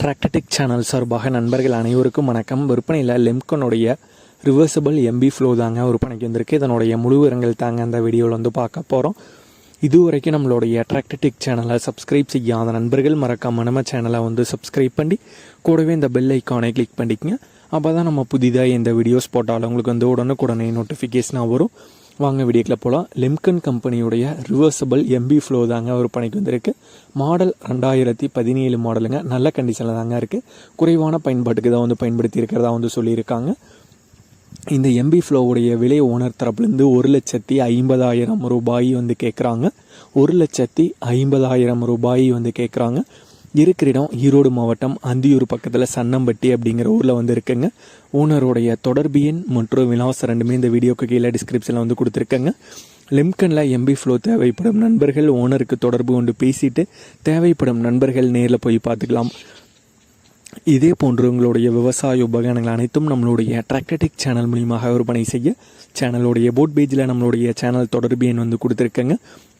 டிராக்டடிக் channel சார்பாக நண்பர்கள் அனைவருக்கும் வணக்கம். விற்பனையில் லெம்கனுடைய ரிவர்சபிள் எம்பி ஃப்ளோ தாங்க விற்பனைக்கு வந்திருக்கு. இதனுடைய முழு விவரங்கள் தாங்க அந்த வீடியோவில் வந்து பார்க்க போகிறோம் இதுவரைக்கும் நம்மளுடைய டிராக்டடிக் சேனலை சப்ஸ்கிரைப் செய்யாத நண்பர்கள் மறக்காம நம்ம சேனலை வந்து சப்ஸ்கிரைப் பண்ணி கூடவே இந்த பெல் ஐக்கானை கிளிக் பண்ணிக்கங்க. அப்போ தான் நம்ம புதிதாக இந்த வீடியோஸ் போட்டாலும் உங்களுக்கு வந்து உடனுக்குடனே நோட்டிஃபிகேஷனாக வரும். வாங்க வீடியோக்கில் போகலாம் லிம்கன் கம்பெனியுடைய ரிவர்சபிள் எம்பி ஃப்ளோ தாங்க ஒரு பணிக்கு வந்திருக்கு. மாடல் ரெண்டாயிரத்தி பதினேழு மாடலுங்க நல்ல கண்டிஷனில் தாங்க இருக்குது குறைவான பயன்பாட்டுக்கு தான் வந்து பயன்படுத்தி இருக்கிறதா வந்து சொல்லியிருக்காங்க. இந்த எம்பி ஃப்ளோவுடைய விலை ஓனர் தரப்புலேருந்து ஒரு லட்சத்தி ஐம்பதாயிரம் ரூபாய் வந்து கேட்குறாங்க ஒரு லட்சத்தி ஐம்பதாயிரம் ரூபாய் வந்து கேட்குறாங்க இருக்கிற இடம் ஈரோடு மாவட்டம் அந்தியூர் பக்கத்தில் சன்னம்பட்டி அப்படிங்கிற ஊரில் வந்து இருக்குங்க. ஓனருடைய தொடர்பு எண் மற்றும் விலாசம் ரெண்டுமே இந்த வீடியோக்கு கீழே டிஸ்கிரிப்ஷனில் வந்து கொடுத்துருக்கேங்க. லிம்கனில் எம்பி ஃப்ளோ தேவைப்படும் நண்பர்கள் ஓனருக்கு தொடர்பு கொண்டு பேசிட்டு தேவைப்படும் நண்பர்கள் நேரில் போய் பார்த்துக்கலாம். இதே போன்று உங்களுடைய விவசாய உபகரணங்கள் அனைத்தும் நம்மளுடைய டிராக்டடிக் சேனல் மூலியமாக விற்பனை செய்ய சேனலுடைய போட் பேஜில் நம்மளுடைய சேனல் தொடர்பு எண் வந்து கொடுத்துருக்கேங்க.